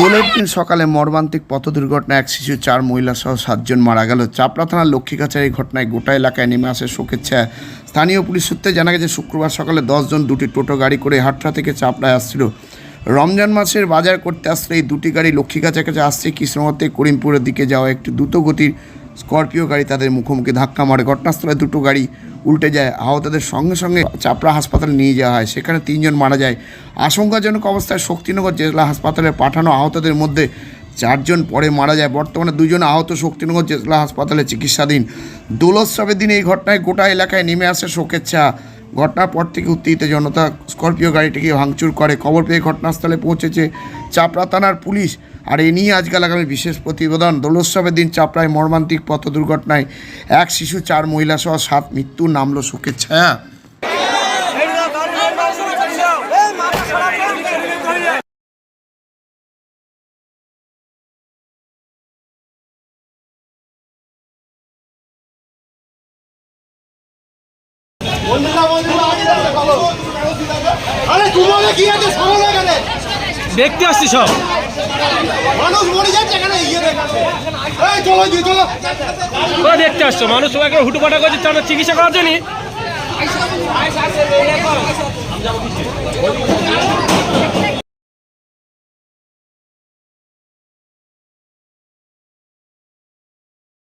দোলের দিন সকালে মর্মান্তিক পথ দুর্ঘটনায় এক শিশু, চার মহিলা সহ সাতজন মারা গেল। চাপড়া থানার লক্ষ্মীকাছার এই ঘটনায় গোটা এলাকায় নেমে আসে শোকের ছায়া। স্থানীয় পুলিশ সূত্রে জানা গেছে, শুক্রবার সকালে দশজন দুটি টোটো গাড়ি করে হাটরা থেকে চাপড়ায় আসছিল। রমজান মাসের বাজার করতে আসলে এই দুটি গাড়ি লক্ষ্মীকাছার কাছে আসছে। কৃষ্ণমতে করিমপুরের দিকে যাওয়া একটি দ্রুত গতির স্করপিও গাড়ি তাদের মুখোমুখি ধাক্কা মারে। ঘটনাস্থলে দুটো গাড়ি উল্টে যায়। আহতদের সঙ্গে সঙ্গে চাপড়া হাসপাতালে নিয়ে যাওয়া হয়। সেখানে তিনজন মারা যায়। আশঙ্কাজনক অবস্থায় শক্তিনগর জেলা হাসপাতালে পাঠানো আহতদের মধ্যে চারজন পরে মারা যায়। বর্তমানে দুজন আহত শক্তিনগর জেলা হাসপাতালে চিকিৎসাধীন। দোলোৎসবের দিন এই ঘটনায় গোটা এলাকায় নেমে আসে শোকের ছায়া। ঘটনার পর থেকে উত্তেজিত জনতা স্করপিও গাড়িটিকে ভাঙচুর করে। খবর পেয়ে ঘটনাস্থলে পৌঁছেছে চাপড়া থানার পুলিশ। আর এ নিয়ে আজকাল আগামী বিশেষ প্রতিবেদন। দোলোৎসবের দিন চাপড়ায় মর্মান্তিক পথ দুর্ঘটনায় এক শিশু, চার মহিলাসহ সাত মৃত্যু, নামলো শোকের ছায়া। আরে তোমাকে কি আছে? সামনে এখানে। দেখতে আসছি সব। মানুষ মরে যাচ্ছে এখানে ইয়ে এই চলো জি চলো। তোরা দেখতে আসছো মানুষ সবাই করে হুটুপাটা করছে তারা চিকিৎসা করার জন্য